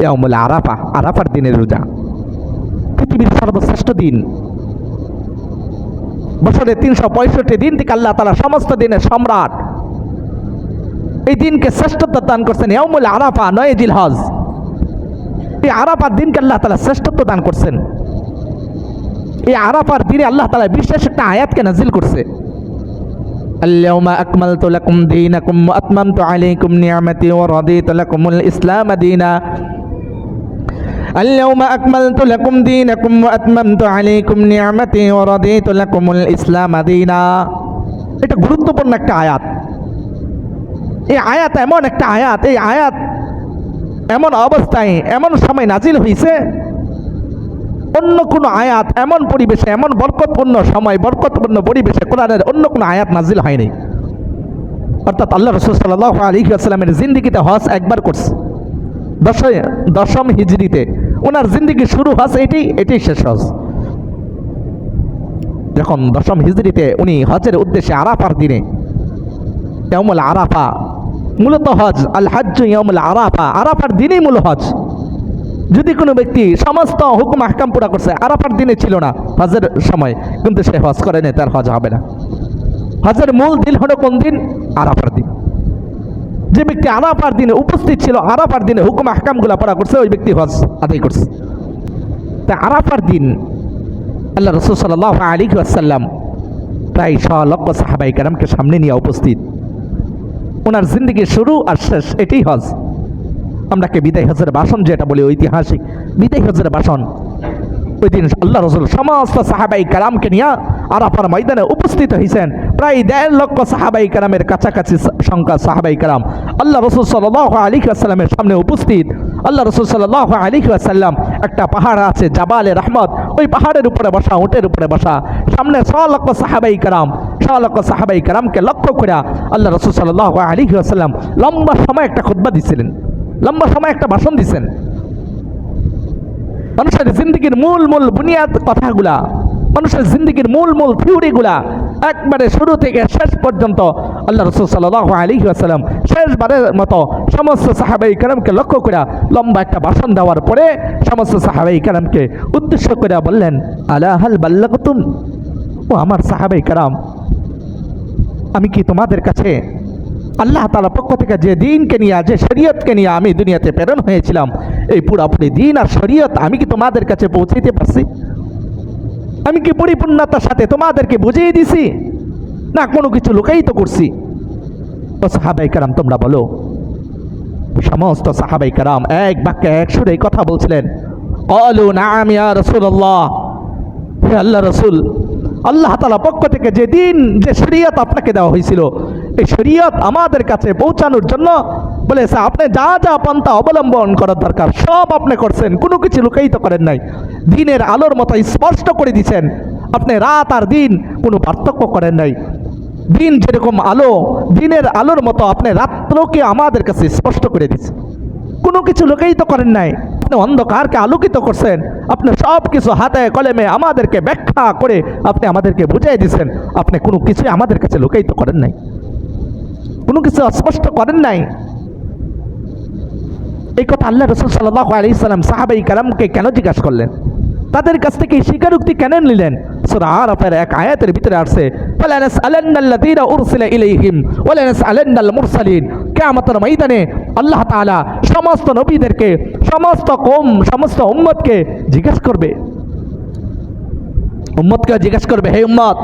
ইয়ামুল আরাফা আরাফার দিনের রোজা পৃথিবীর সর্বশ্রেষ্ঠ দিন বছরে তিনশো পঁয়ষট্টি দিন থেকে আল্লাহ তালা সমস্ত দিনের সম্রাট এই দিনকে শ্রেষ্ঠত্ব দান করছেন ইয়ামুল আরাফা নয় জিল হজ এই আরাফার দিনকে আল্লাহ তালা শ্রেষ্ঠত্ব দান করছেন এই আরাফার দিনে আল্লাহ তালা বিশেষ একটা আয়াতকে নাজিল করছে اليوم أكملت لكم دينكم وأتممت عليكم نعمتي ورضيت لكم الإسلام دينا اليوم أكملت لكم دينكم وأتممت عليكم نعمتي ورضيت لكم الإسلام دينا এটা গুরুত্বপূর্ণ একটা আয়াত এই আয়াত এমন একটা আয়াত এই আয়াত এমন অবস্থায় এমন সময় নাজিল হয়েছে অন্য কোনো আয়াত এমন পরিবেশে এমন বরকতপূর্ণ সময় বরকতপূর্ণ পরিবেশে কোরআনের অন্য কোনো আয়াত নাজিল হয়নি অর্থাৎ আল্লাহ রসুল সাল্লাহ আলী আসসালামের জিন্দিগিতে হজ একবার করছে দশই দশম হিজড়িতে ওনার জিন্দিগি শুরু হজ এটি এটি শেষ হজ যখন দশম হিজড়িতে উনি হজের উদ্দেশ্যে আরাফার দিনে ইয়ামুল আরাফা, মূলত হজ, আল হাজ্জ ইয়ামুল আরাফা, আরাফার দিনেই মূল হজ। যদি কোনো ব্যক্তি সমস্ত হুকুম আহকাম পুরা করছে, আরাফার দিনে ছিল না হজের সময়, কিন্তু সে হজ করেনি তার হজ হবে না। হজের মূল দিন হলো কোন দিন? আরাফার দিন। যে ব্যক্তি আরাফার দিনে উপস্থিত ছিল, আরাফার দিনে হুকুম আহকামগুলা পড়া করছে, ওই ব্যক্তি হজ আদায় করছে। তা আরাফার দিন আল্লাহ রসুল সাল্লাহ আলী আসাল্লাম প্রায় ছ লক্ষ সাহাবাই কারামকে সামনে নিয়ে উপস্থিত। ওনার জিন্দিগির শুরু আর শেষ এটাই হজ। আমরাকে বিদায় হজের বাসন যেটা বলি ঐতিহাসিক? বিদায় হজের বাসন। ওই দিন আল্লাহ রসুল সমস্ত সাহাবাই কারামকে নিয়ে আরাফার ময়দানে উপস্থিত হয়েছেন প্রায় দেড় লক্ষ সাহাবাই কালামের কাছাকাছি সংখ্যা সাহাবাই কালাম আল্লাহ রসুল সাল্লাহ আলী আসসালামের সামনে উপস্থিত। আল্লাহ রসুল সাল্লাহ আলী আসাল্লাম একটা পাহাড় আছে, জাবালে রহমত। ওই পাহাড়ের উপরে বসা, উটের উপরে বসা। সামনে ছ লক্ষ সাহাবাই কালাম ছ লক্ষ সাহাবাই কালামকে লক্ষ্য করে আল্লাহ রসুল সাল্লাহ আলী আসাল্লাম লম্বা সময় একটা খুদ্া দিছিলেন। লম্বা সময় একটা ভাষণ দিছেন। মানুষের জিন্দগির মূল মূল বুনিয়াদ কথাগুলা মানুষের জিন্দগির মূল মূল থিওরিগুলা একবারে শুরু থেকে শেষ পর্যন্ত আল্লাহ রসুল সাল্লাহ আলী আসালাম শেষবারের মতো সমস্ত সাহাবাই কালামকে লক্ষ্য করে লম্বা একটা ভাষণ দেওয়ার পরে সমস্ত সাহাবাই কালামকে উদ্দেশ্য করে বললেন আলাহাল বাল্লাকুতুম ও আমার সাহাবাই কালাম আমি কি তোমাদের কাছে আল্লাহ তালা পক্ষ থেকে যে দিনকে নিয়ে, যে শরীয়তকে নিয়ে আমি দুনিয়াতে প্রেরণ হয়েছিলাম, এই পুরাপুরি দিন আর শরীয়ত আমি কি তোমাদের কাছে পৌঁছাইতে পারছি? আমি কি পরিপূর্ণতার সাথে তোমাদেরকে বুঝিয়ে দিছি? না, কোনো কিছু লুকায়িত করছি। ও সাহাবাই কারাম, তোমরা বলো। সমস্ত সাহাবাই কারাম এক বাক্যে এক সুরে কথা বলছিলেন। অলু না আমি আর রসুল্লাহ হে আল্লাহ রসুল আল্লাহ তালা পক্ষ থেকে যে দিন, যে শরীয়ত আপনাকে দেওয়া হয়েছিল, এই শরীয়ত আমাদের কাছে পৌঁছানোর জন্য বলেছে আপনি যা যা পন্থা অবলম্বন করার দরকার। সব আপনি করছেন, কোনো কিছু লুকায়িত করেন নাই। দিনের আলোর মতো স্পষ্ট করে দিছেন আপনি রাত আর দিন কোনো পার্থক্য করেন নাই। দিন যেরকম আলো, দিনের আলোর মতো আপনি রাত্রকে আমাদের কাছে স্পষ্ট করে দিচ্ছেন। কোনো কিছু লুকায়িত করেন নাই। আপনি অন্ধকারকে আলোকিত করছেন। আপনি সব কিছু হাতে কলেমে আমাদেরকে ব্যাখ্যা করে আপনি আমাদেরকে বুঝাই দিচ্ছেন আপনি কোনো কিছুই আমাদের কাছে লুকায়িত করেন নাই। কোনো কিছু অস্পষ্ট করেন নাই। এই কথা আল্লাহ রসুল সাল্লাহ আলি সাল্লাম সাহাবাই কালামকে কেন জিজ্ঞাসা করলেন? তাদের কাছ থেকে এই স্বীকারোক্তি কেন নিলেন? সুরা আরাফের এক আয়াতের ভিতরে আসছে ফালানাস আলান্নাল্লাযীনা উরসিলা ইলাইহিম ওয়ালানাস আলান্নাল মুরসালিন। কিয়ামতের ময়দানে আল্লাহ তাআলা সমস্ত নবীদেরকে, সমস্ত কওম, সমস্ত উম্মতকে জিজ্ঞাসা করবে। উম্মতকে জিজ্ঞাসা করবে, হে উম্মত,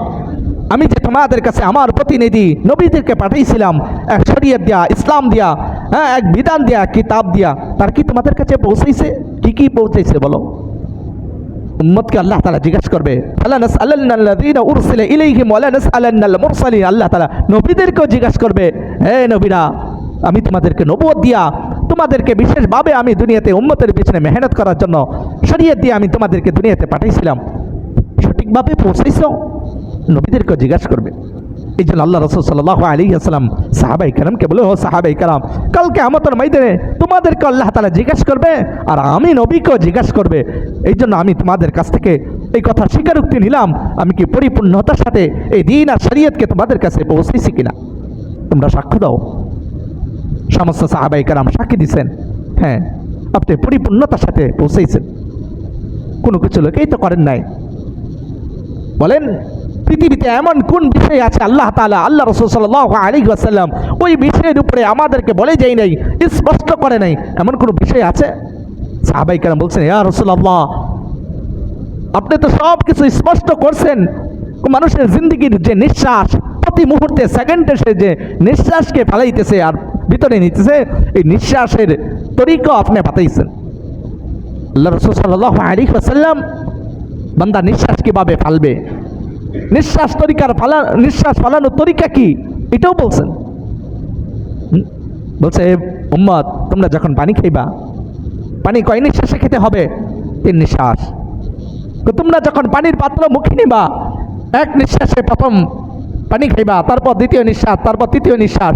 আমি যে তোমাদের কাছে আমার প্রতিনিধি নবীদেরকে পাঠিয়েছিলাম, এক শরীয়ত দিয়া, ইসলাম দিয়া হ্যাঁ এক বিধান দিয়া কিতাব দিয়া, তার কি তোমাদের কাছে পৌঁছাইছে কি কি পৌঁছাইছে বলো? উম্মতকে আল্লাহ তালা জিজ্ঞেস করবে আল্লাহ তালা নবীদেরকেও জিজ্ঞাসা করবে, হে নবীরা আমি তোমাদেরকে নবুয়ত দিয়া, তোমাদেরকে বিশেষভাবে আমি দুনিয়াতে উম্মতের পিছনে মেহনত করার জন্য শরীয়ত দিয়ে আমি তোমাদেরকে দুনিয়াতে পাঠাইছিলাম। সঠিকভাবে পৌঁছাইছ? নবীদেরকে জিজ্ঞাসা করবে। এই জন্য আল্লাহ রসুল সাল্লাহ আলী আসসালাম সাহাবাই কালামকে বলে, ও সাহাবাই কালাম কালকে আমাদের মাইদানে তোমাদেরকে আল্লাহ তালা জিজ্ঞাসা করবে আর আমি নবীকেও জিজ্ঞাসা করবে। এই জন্য আমি তোমাদের কাছ থেকে এই কথা স্বীকারোক্তি নিলাম। আমি কি পরিপূর্ণতার সাথে এই দিন আর শরীয়তকে তোমাদের কাছে পৌঁছেছি কিনা? তোমরা সাক্ষ্য দাও। সমস্ত সাহাবাই কালাম সাক্ষী দিছেন। হ্যাঁ আপনি পরিপূর্ণতার সাথে পৌঁছেছেন কোনো কিছু লোকেই তো করেন নাই। বলেন, পৃথিবীতে এমন কোন বিষয় আছে আল্লাহ তাআলা, আল্লাহ রসুল সাল্লাহ আলী আসাল্লাম ওই বিষয়ের উপরে আমাদেরকে বলে যাই নাই, স্পষ্ট করে নাই, এমন কোনো বিষয় আছে? সাহাবাই কেন বলছেন, ইয়া রসুল্লাহ আপনি তো সব কিছু স্পষ্ট করছেন। মানুষের জিন্দগির যে নিঃশ্বাস, প্রতি মুহূর্তে সেকেন্ডে সে যে নিঃশ্বাসকে ফালাইতেছে আর ভিতরে নিতেছে, এই নিঃশ্বাসের তরিকা আপনি পাতাইছেন আল্লাহ রসুল বান্দা নিঃশ্বাস কীভাবে ফালবে? নিঃশ্বাস তরিকার ফালা, নিঃশ্বাস ফালানোর তরিকা কি? এটাও বলছেন। বলছে উম্মত, তোমরা যখন পানি খাইবা, পানি কয় নিঃশ্বাসে খেতে হবে? তিন নিঃশ্বাস। তো তোমরা যখন পানির পাত্র মুখে নিবা, এক নিঃশ্বাসে প্রথম পানি খাইবা, তারপর দ্বিতীয় নিঃশ্বাস, তারপর তৃতীয় নিঃশ্বাস।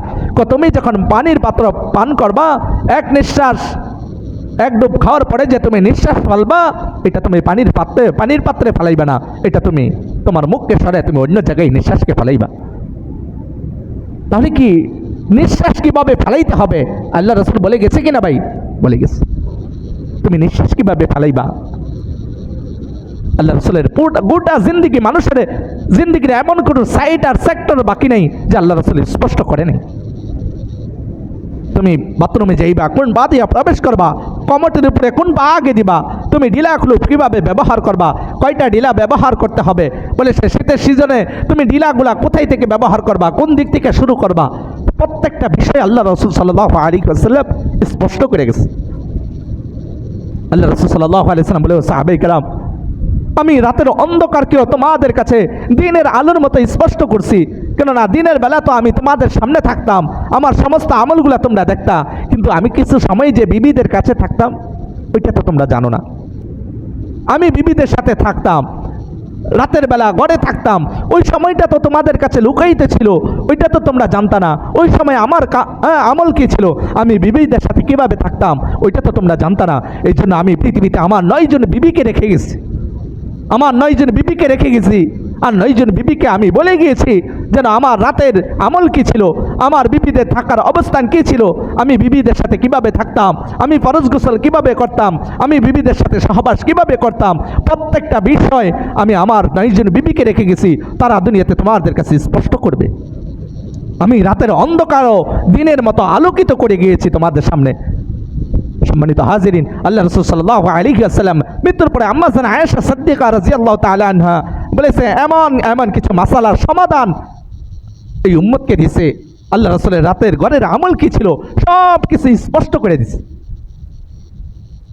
তুমি যখন পানির পাত্র পান করবা, এক নিঃশ্বাস, এক ডুব খাওয়ার পরে যে তুমি নিঃশ্বাস ফালবা, এটা তুমি পানির পাত্রে পানির পাত্রে ফালাইবা না। এটা তুমি, তোমার মুখকে সরে তুমি অন্য জায়গায় নিঃশ্বাসকে ফালাইবা। তাহলে কি নিঃশ্বাস কীভাবে ফালাইতে হবে? আল্লাহ রসুল বলে গেছে কিনা ভাই? বলে গেছে। তুমি নিঃশ্বাস কীভাবে ফালাইবা? আল্লাহ রসুলের গোটা জিন্দিগি মানুষের জিন্দিগির এমন কোনো সাইড আর সেক্টর বাকি নেই যে আল্লাহ রসুল স্পষ্ট করে নেই। তুমি বাথরুমে যাইবা, কোন বা দিয়া প্রবেশ করবা কমটের উপরে কোন বা আগে দিবা, তুমি ডিলা ক্লুপ কীভাবে ব্যবহার করবা, কয়টা ডিলা ব্যবহার করতে হবে, বলে সে শীতের সিজনে তুমি ডিলাগুলা কোথায় থেকে ব্যবহার করবা, কোন দিক থেকে শুরু করবা, প্রত্যেকটা বিষয় আল্লাহ রসুল সাল্লাহ আলী আসাল্লাম স্পষ্ট করে গেছে। আল্লাহ রসুল সাল্লাহ আলি সাল্লাম বলে সাহাবে কালাম আমি রাতের অন্ধকারকেও তোমাদের কাছে দিনের আলোর মতো স্পষ্ট করছি। কেননা দিনের বেলা তো আমি তোমাদের সামনে থাকতাম। আমার সমস্ত আমলগুলো তোমরা দেখতা। কিন্তু আমি কিছু সময় যে বিবিদের কাছে থাকতাম, ওইটা তো তোমরা জানো না। আমি বিবিদের সাথে থাকতাম। রাতের বেলা ঘরে থাকতাম। ওই সময়টা তো তোমাদের কাছে লুকাইতে ছিল। ওইটা তো তোমরা জানতা না। ওই সময় আমার আমল কি ছিল? আমি বিবিদের সাথে কীভাবে থাকতাম? ওইটা তো তোমরা জানতা না। এই জন্য আমি পৃথিবীতে আমার নয়জন বিবিকে রেখে গেছি। আমার নয়জন বিবিকে রেখে গেছি, আর নয়জন বিবিকে আমি বলে গিয়েছি যেন আমার রাতের আমল কি ছিল, আমার বিবিদের থাকার অবস্থান কি ছিল, আমি বিবিদের সাথে কীভাবে থাকতাম, আমি ফরজ গোসল কীভাবে করতাম, আমি বিবিদের সাথে সহবাস কীভাবে করতাম, প্রত্যেকটা বিষয় আমি আমার নয়জন বিবিকে রেখে গেছি, তারা দুনিয়াতে তোমাদের কাছে স্পষ্ট করবে। আমি রাতের অন্ধকারও দিনের মতো আলোকিত করে গিয়েছি তোমাদের সামনে। সম্মানিত হাজিরিন আল্লাহ রসুল সাল্লাহ আলী আসসালাম মৃত্যুর পরে আম্মাজান আয়েশা সদ্দিকা রাজি আল্লাহ তালাহা বলেছে, এমন এমন কিছু মাসালার সমাধান এই উম্মতকে দিছে। আল্লাহ রসুলের রাতের ঘরের আমল কি ছিল? সব কিছু স্পষ্ট করে দিছে।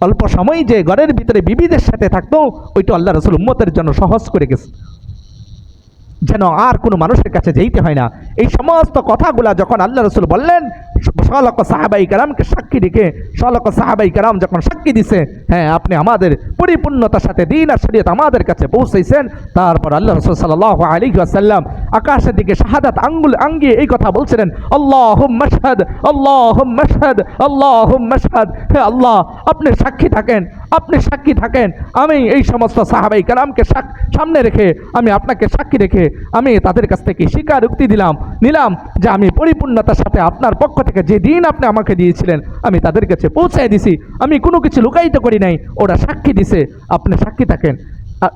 অল্প সময় যে ঘরের ভিতরে বিবিদের সাথে থাকতো, ওইটা আল্লাহ রসুল উম্মতের জন্য সহজ করে গেছে। যেন আর কোনো মানুষের কাছে যেতে হয় না। এই সমস্ত কথাগুলা যখন আল্লাহ রসুল বললেন সলক সাহাবাই কারামকে সাক্ষী রেখে, সলক সাহাবাই কারাম যখন সাক্ষী দিছে হ্যাঁ আপনি আমাদের পরিপূর্ণতার সাথে দিন আর শরীয়ত আমাদের কাছে পৌঁছেছেন তারপর আল্লাহ রসুল সাল্লাহ আলী আসাল্লাম আকাশের দিকে শাহাদাত আঙ্গুল আঙ্গিয়ে এই কথা বলছিলেন আল্লাহ মশহাদ আল্লাহ মশহাদ আল্লাহ মশহাদ হে আল্লাহ, আপনি সাক্ষী থাকেন, আপনি সাক্ষী থাকেন, আমি এই সমস্ত সাহাবাই কালামকে সামনে রেখে, আমি আপনাকে সাক্ষী রেখে, আমি তাদের কাছ থেকে স্বীকার উক্তি দিলাম, নিলাম যে আমি পরিপূর্ণতার সাথে আপনার পক্ষ থেকে যে দিন আপনি আমাকে দিয়েছিলেন, আমি তাদের কাছে পৌঁছায় দিছি। আমি কোনো কিছু লুকায়িত করি নাই, ওরা সাক্ষী দিছে, আপনি সাক্ষী থাকেন।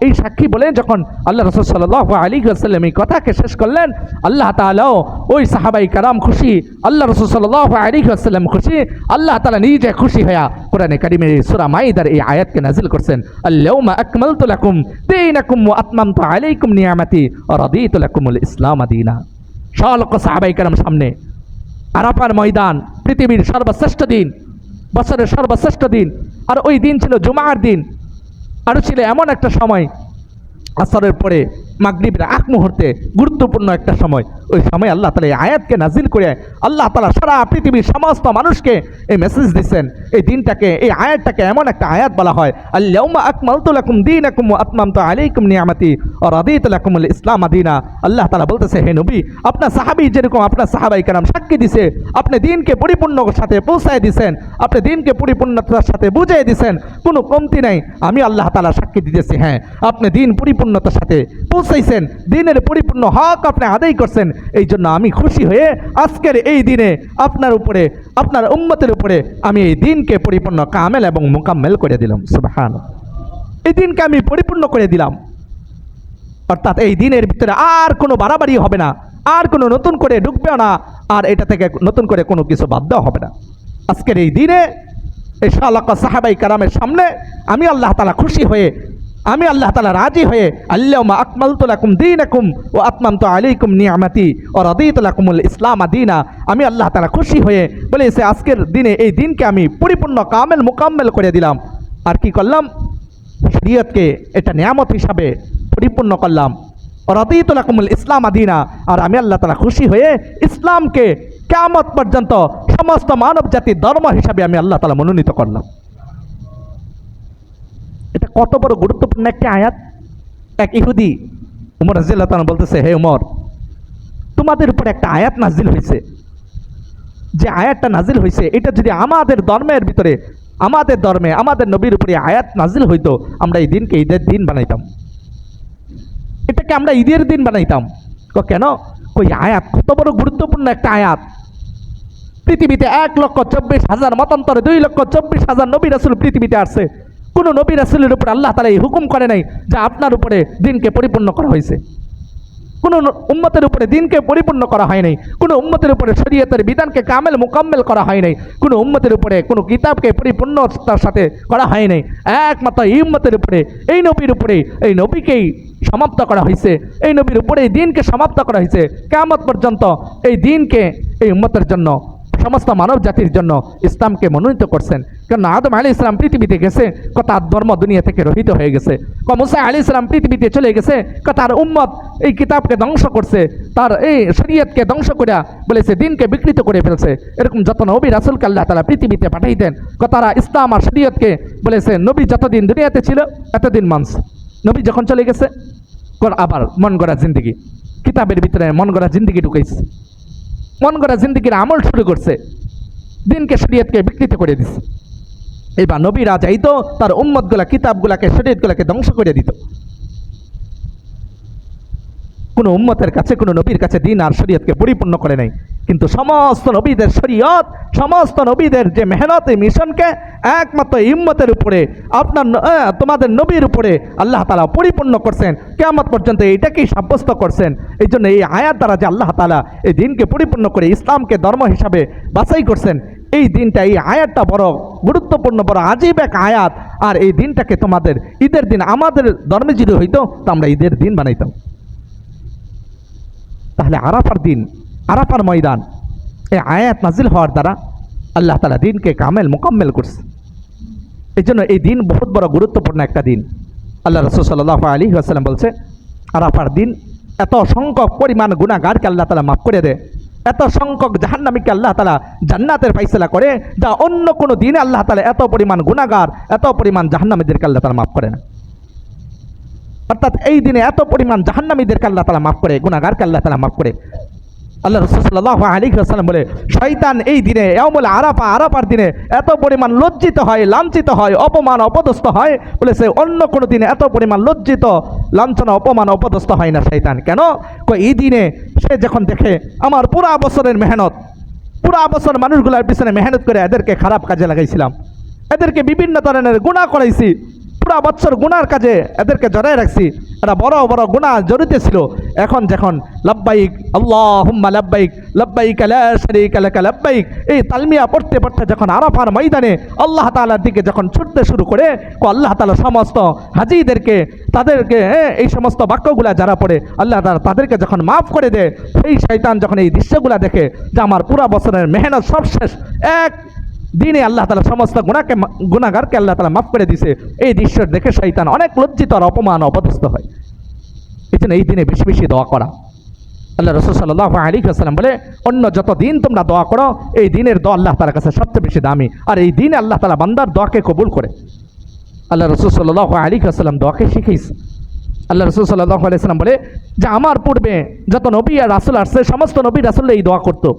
এই সাক্ষী বলে যখন আল্লাহ রসুল সাল্লাহ আলী আসাল্লাম এই কথাকে শেষ করলেন, আল্লাহ তালাও ওই সাহাবাই কারাম খুশি, আল্লাহ রসুল সাল্লাহ আলী আসাল্লাম খুশি, আল্লাহ তালা নিজে খুশি হয়ে কোরআনে কারিমের সুরা মাইদার এই আয়াতকে নাজিল করছেন আল্লাহুম্মা আকমালতু লাকুম দীনাকুম ওয়া আতমামতু আলাইকুম নিয়ামাতি ওয়া রাদিতু লাকুমুল ইসলাম দীনা। সকল সাহাবাই কারাম সামনে। আরাফার ময়দান, পৃথিবীর সর্বশ্রেষ্ঠ দিন, বছরের সর্বশ্রেষ্ঠ দিন। আর ওই দিন ছিল জুমার দিন। আরও ছিল এমন একটা সময়, আসরের পরে মাগরীবের আগ মুহূর্তে গুরুত্বপূর্ণ একটা সময়। ওই সময় আল্লাহ তালা এই আয়াতকে নাজিল করে আল্লাহ তালা সারা পৃথিবীর সমস্ত মানুষকে এই মেসেজ দিচ্ছেন। এই দিনটাকে, এই আয়াতটাকে এমন একটা আয়াত বলা হয় আল্লাহুম্মা আকমালতু লাকুম দীনাকুম ওয়া আতমামতু আলাইকুম নিয়ামাতি ওয়া রাদিতু লাকুমুল ইসলাম আদিনা আল্লাহ তালা বলতেছে, হে নবী, আপনার সাহাবী যেরকম আপনার সাহাবাই কারাম সাক্ষী দিছে, আপনি দিনকে পরিপূর্ণ সাথে পৌঁছায় দিছেন, আপনি দিনকে পরিপূর্ণতার সাথে বুঝিয়ে দিছেন, কোনো কমতি নাই। আমি আল্লাহ তালা সাক্ষী দিতেছি হ্যাঁ আপনি দিন পরিপূর্ণতার সাথে পৌঁছাইছেন, দিনের পরিপূর্ণ হক আপনি আদায় করছেন এই জন্য আমি খুশি হয়ে আজকের এই দিনে আপনার উপরে, আপনার উম্মতের উপরে আমি এই দিনকে পরিপূর্ণ কামেল এবং মোকাম্মেল করে দিলাম সুবহান এই দিনকে আমি পরিপূর্ণ করে দিলাম। অর্থাৎ এই দিনের ভিতরে আর কোনো বাড়াবাড়ি হবে না, আর কোনো নতুন করে ঢুকবেও না, আর এটা থেকে নতুন করে কোনো কিছু বাদ দেওয়া হবে না। আজকের এই দিনে এই সাহাবাই কারামের সামনে আমি আল্লাহ তালা খুশি হয়ে আমি আল্লাহ তালা রাজি হয়ে আল্লাহ আকমাল তুলাকুম দিন আকুম ও আত্মাম তো আলাইকুম নিয়ামাতি ও রদিতুলাকুমুল ইসলাম আদিনা আমি আল্লাহ তালা খুশি হয়ে বলে সে আজকের দিনে এই দিনকে আমি পরিপূর্ণ, কামেল, মোকাম্মেল করে দিলাম। আর কি করলাম? শরীয়তকে এটা নিয়ামত হিসাবে পরিপূর্ণ করলাম। রদিতুলাকুমুল ইসলাম আদিনা আর আমি আল্লাহ তালা খুশি হয়ে ইসলামকে কেমত পর্যন্ত সমস্ত মানব জাতির ধর্ম হিসাবে আমি আল্লাহ তালা মনোনীত করলাম। কত বড় গুরুত্বপূর্ণ একটি আয়াত? এক ইহুদি উমর রাজিল্লাহ বলতেছে, হে উমর, তোমাদের উপরে একটা আয়াত নাজিল হয়েছে যে আয়াতটা নাজিল হয়েছে এটা যদি আমাদের ধর্মের ভিতরে, আমাদের ধর্মে, আমাদের নবীর উপরে আয়াত নাজিল হইতো, আমরা এই দিনকে ঈদের দিন বানাইতাম। এটাকে আমরা ঈদের দিন বানাইতাম। ক, কেন? ওই আয়াত কত বড় গুরুত্বপূর্ণ একটা আয়াত। পৃথিবীতে এক লক্ষ চব্বিশ হাজার, মতান্তরে দুই লক্ষ চব্বিশ হাজার নবী রাসুল পৃথিবীতে আসছে। কোনো নবী রাসুলের উপর আল্লাহ তালা এই হুকুম করে নাই যা আপনার উপরে দিনকে পরিপূর্ণ করা হয়েছে। কোনো উম্মতের উপরে দিনকে পরিপূর্ণ করা হয় নাই। কোনো উম্মতের উপরে শরীয়তের বিধানকে কামেল মোকাম্মেল করা হয় নাই। কোনো উম্মতের উপরে কোনো কিতাবকে পরিপূর্ণতার সাথে করা হয় নাই। একমাত্র এই উম্মতের উপরে, এই নবীর উপরে, এই নবীকেই সমাপ্ত করা হয়েছে। এই নবীর উপরে এই দিনকে সমাপ্ত করা হয়েছে। কেমত পর্যন্ত এই দিনকে এই উম্মতের জন্য, সমস্ত মানব জাতির জন্য ইসলামকে মনোনীত করছেন। কারণ আদম আলী ইসলাম পৃথিবীতে গেছে ক ধর্ম দুনিয়া থেকে রহিত হয়ে গেছে। ক মুসা আলী ইসলাম পৃথিবীতে চলে গেছে ক তার উম্মত এই কিতাবকে ধ্বংস করছে, তার এই শরীয়তকে ধ্বংস করে বলেছে, দিনকে বিকৃত করে ফেলছে। এরকম যত নবী রাসুলকে আল্লাহ তালা পৃথিবীতে পাঠাইতেন ক তারা ইসলাম আর শরীয়তকে বলেছে, নবী যতদিন দুনিয়াতে ছিল, এতদিন মানস নবী যখন চলে গেছে আবার মন গড়া জিন্দিগি। কিতাবের ভিতরে মন গড়া জিন্দিগি ঢুকাইছে। মন গড়া জিন্দিগির আমল শুরু করছে। দিনকে শরীয়তকে বিকৃত করে দিছে। এবার নবীরা যাইতো তার উম্মতগুলা, কিতাবগুলাকে, শরীয়তগুলাকে ধ্বংস করে দিত। কোনো উম্মতের কাছে, কোনো নবীর কাছে দিন আর শরীয়তকে পরিপূর্ণ করে নাই। কিন্তু সমস্ত নবীদের শরীয়ত, সমস্ত নবীদের যে মেহনত, এই মিশনকে একমাত্র ইম্মতের উপরে, আপনার তোমাদের নবীর উপরে আল্লাহ তালা পরিপূর্ণ করছেন। কেমত পর্যন্ত এইটাকেই সাব্যস্ত করছেন। এই জন্য এই আয়াত দ্বারা যে আল্লাহ তালা এই দিনকে পরিপূর্ণ করে ইসলামকে ধর্ম হিসাবে বাছাই করছেন এই দিনটা, এই আয়াতটা বড় গুরুত্বপূর্ণ, বড় আজীব এক আয়াত। আর এই দিনটাকে তোমাদের, ঈদের দিন আমাদের ধর্মে যদি হইতো, তো আমরা ঈদের দিন বানাইতাম। তাহলে আরাফার দিন, আরাফার ময়দান, এই আয়াত নাজিল হওয়ার দ্বারা আল্লাহ তালা দিনকে কামেল, মোকাম্মেল করছে। এই জন্য এই দিন বহুত বড় গুরুত্বপূর্ণ একটা দিন। আল্লাহ রসুল সাল্লাহ আলী আসালাম বলছে, আরাফার দিন এত সংখ্যক পরিমাণ গুণাগারকে আল্লাহ তালা মাফ করে দেয়। এত সংখ্যক জাহান্নামীকে আল্লাহ তালা জান্নাতের ফাইসলা করে যা অন্য কোনো দিনে আল্লাহ তালা এত পরিমাণ গুণাগার এত পরিমাণ জাহান্নামীদেরকে আল্লাহ তালা মাফ করে না অর্থাৎ এই দিনে এত পরিমাণ জাহান্নামীদেরকে আল্লাহ তালা মাফ করে গুণাগারকে আল্লাহ তালা মাফ করে। আল্লাহ রসুল্লাহ আলী সাল্লাম বলে, শয়তান এই দিনে এমন আরাপা আরাপার দিনে এত পরিমাণ লজ্জিত হয়, লাঞ্ছিত হয়, অপমান, অপদস্থ হয়। বলে সে অন্য কোনো দিনে এত পরিমাণ লজ্জিত, লাঞ্ছনা, অপমান, অপদস্থ হয় না শয়তান। কেন? এই দিনে সে যখন দেখে আমার পুরা বছরের মেহনত, পুরা বছর মানুষগুলোর পিছনে মেহনত করে এদেরকে খারাপ কাজে লাগাইছিলাম। এদেরকে বিভিন্ন ধরনের গুণা করাইছি, পুরা বছর গুণার কাজে এদেরকে জড়াই রাখছি। এরা বড় বড় গুণা জড়িত ছিল। এখন যখন লাব্বাইক আল্লাহ হুম্মা লাব্বাইক লাব্বাইক শারীকা লাকা, লাব্বাইক, এই তালমিয়া পড়তে পড়তে যখন আরাফার ময়দানে আল্লাহ তাআলার দিকে যখন ছুটতে শুরু করে আল্লাহ তাআলা সমস্ত হাজিদেরকে, তাদেরকে এই সমস্ত বাক্যগুলা যারা পড়ে, আল্লাহ তাআলা তাদেরকে যখন মাফ করে দেয়, সেই শয়তান যখন এই দৃশ্যগুলা দেখে, যে আমার পুরা বছরের মেহনত সব শেষ, এক দিনে আল্লাহ তালা সমস্ত গুণাকে গুণাগারকে আল্লাহ তালা মাফ করে দিছে। এই দৃশ্য দেখে শৈতান অনেক লজ্জিত আর অপমান অপদস্থ হয়। এই এই দিনে বেশি বেশি দোয়া করা। আল্লাহ রসুল সাল্লাহ আলী আসসালাম বলে, অন্য যত দিন তোমরা দোয়া করো, এই দিনের দোয়া আল্লাহ তালার কাছে সবচেয়ে বেশি দামি। আর এই দিনে আল্লাহ তালা বান্দার দোয়াকে কবুল করে। আল্লাহ রসুল সাল্লাহ আলী আসসালাম দোয়াকে শিখিয়েছে। আল্লাহ রসুল সাল্লাহ আলাইসাল্লাম বলে, যে আমার পূর্বে যত নবী আর রাসুল আসছে, সমস্ত নবী রাসুল এই দোয়া করতো।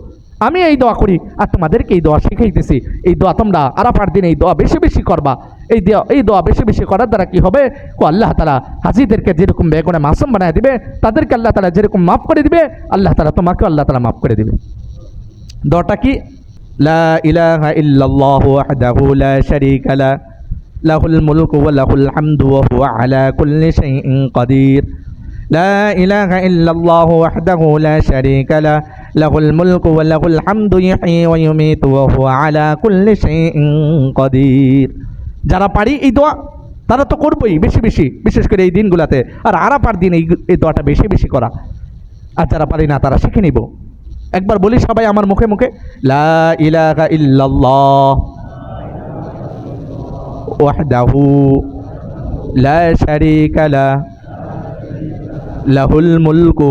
আমি এই দোয়া করি আর তোমাদেরকে এই দোয়া শিখাইতেছি এই দোয়া তোমরা আরাফার দিন এই দোয়া বেশি বেশি করবা। এই দোয়া এই দোয়া বেশি বেশি করার দ্বারা কি হবে? ও আল্লাহ তালা হাজিদেরকে যেরকম বেগুনে মাসুম বানায় দিবে, তাদেরকে আল্লাহ তালা যেরকম মাফ করে দিবে, আল্লাহ তালা তোমাকে আল্লাহ তালা মাফ করে দিবে। দোয়াটা কি? লা ইলাহা লা লাহুল হামদু লাহুল মুলকু ইহয়ী ওয়া ইউমীতু ওয়া হুয়া আলা কুল্লি শাইইন কাদির। যারা পারি এই দোয়া, তারা তো করবই বেশি বেশি, বিশেষ করে এই দিনগুলোতে। আর আরাপার দিন এই এই দোয়াটা বেশি বেশি করা। আর যারা পারি না, তারা শিখে নিব। একবার বলি সবাই আমার মুখে মুখে, লা ইলাহা ইল্লাল্লাহ ওয়াহদাহু লা শারীকা লা, লাহুল মুলকু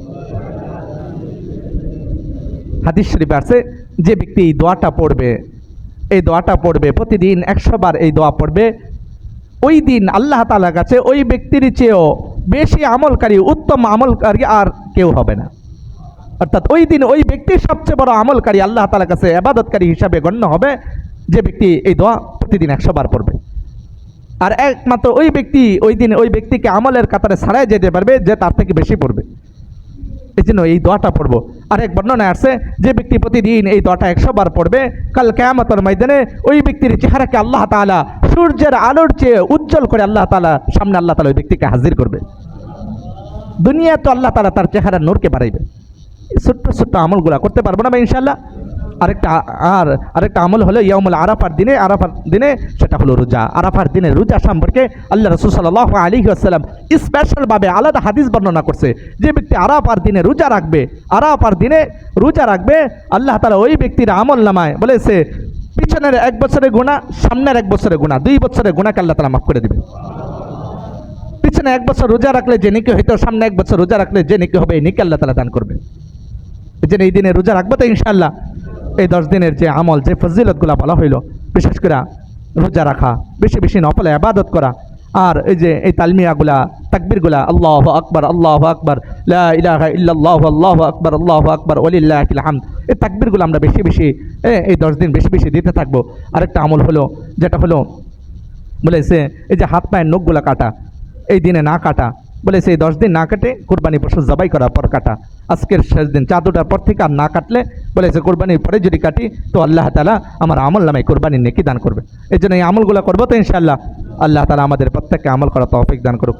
হাদিস শরীফ আছে, যে ব্যক্তি এই দোয়াটা পড়বে, এই দোয়াটা পড়বে, প্রতিদিন একশো বার এই দোয়া পড়বে, ওই দিন আল্লাহ তালার কাছে ওই ব্যক্তির চেয়েও বেশি আমলকারী, উত্তম আমলকারী আর কেউ হবে না। অর্থাৎ ওই দিন ওই ব্যক্তির সবচেয়ে বড় আমলকারী আল্লাহ তালার কাছে আবাদতকারী হিসাবে গণ্য হবে, যে ব্যক্তি এই দোয়া প্রতিদিন একশো বার পড়বে। আর একমাত্র ওই ব্যক্তি, ওই দিন ওই ব্যক্তিকে আমলের কাতারে ছাড়াই যেতে পারবে, যে তার থেকে বেশি পড়বে। জন্য এই দোয়াটা পড়ব। আর এক বর্ণনায় আসছে যে ব্যক্তি প্রতিদিন এই দোয়াটা একশো বার পড়বে, কাল কেয়ামতর ময়দানে ওই ব্যক্তির চেহারাকে আল্লাহ তালা সূর্যের আলোর চেয়ে উজ্জ্বল করে আল্লাহ তালা সামনে আল্লাহ তালা ওই ব্যক্তিকে হাজির করবে। দুনিয়া তো আল্লাহ তালা তার চেহারা নূরকে বাড়াইবে। ছোট্ট ছোট্ট আমলগুলা করতে পারব না ভাই ইনশাল্লাহ আরেকটা আর আরেকটা আমল হলো ইয়ামুল আরাফার দিনে আরাফার দিনে সেটা হলো রোজা। আরাফার দিনে রোজা সম্পর্কে আল্লাহ রসুল সাল্লাহ আলী আসসালাম স্পেশালভাবে আলাদা হাদিস বর্ণনা করছে। যে ব্যক্তি আরাফার দিনে রোজা রাখবে, আরাফার দিনে রোজা রাখবে, আল্লাহ তালা ওই ব্যক্তির আমল নামায় বলেছে, পিছনের এক বছরের গুণা সামনের এক বছরের গুণা দুই বছরের গুণাকে আল্লাহ তালা মাফ করে দেবে। পিছনে এক বছর রোজা রাখলে যে নিকে হইতো, সামনে এক বছর রোজা রাখলে যে নিকে হবে, এই নিকে আল্লাহ তালা দান করবে। জন্য এই দিনে রোজা রাখব তো ইনশাল্লাহ এই দশ দিনের যে আমল, যে ফজিলতগুলা বলা হইল, বিশেষ করে রোজা রাখা, বেশি বেশি নফলে আবাদত করা, আর এই যে এই তালমিয়াগুলা, তাকবিরগুলা, আল্লাহ আকবর আল্লাহ আকবর ইলাহা আল্লাহ আকবর আল্লাহ আকবর ওলিল্লাহিল হামদ, এই তাকবিরগুলো আমরা বেশি বেশি এই দশ দিন বেশি বেশি দিতে থাকব। আরেকটা আমল হলো, যেটা হলো, বলেছে, এই যে হাত পায়ের নখগুলা কাটা, এই দিনে না কাটা বলেছে সেই দশ দিন না কাটে কোরবানি পশু জবাই করার পর কাটা আজকের শেষ দিন, চাঁদ ওঠার পর থেকে আর না কাটলে বলেছে কোরবানির পরে যদি কাটি, তো আল্লাহ তালা আমার আমল নামে কোরবানির নেকি দান করবে। এই জন্য এই আমলগুলো করব তো ইনশাল্লাহ আল্লাহ তালা আমাদের প্রত্যেককে আমল করা তফিক দান করুক।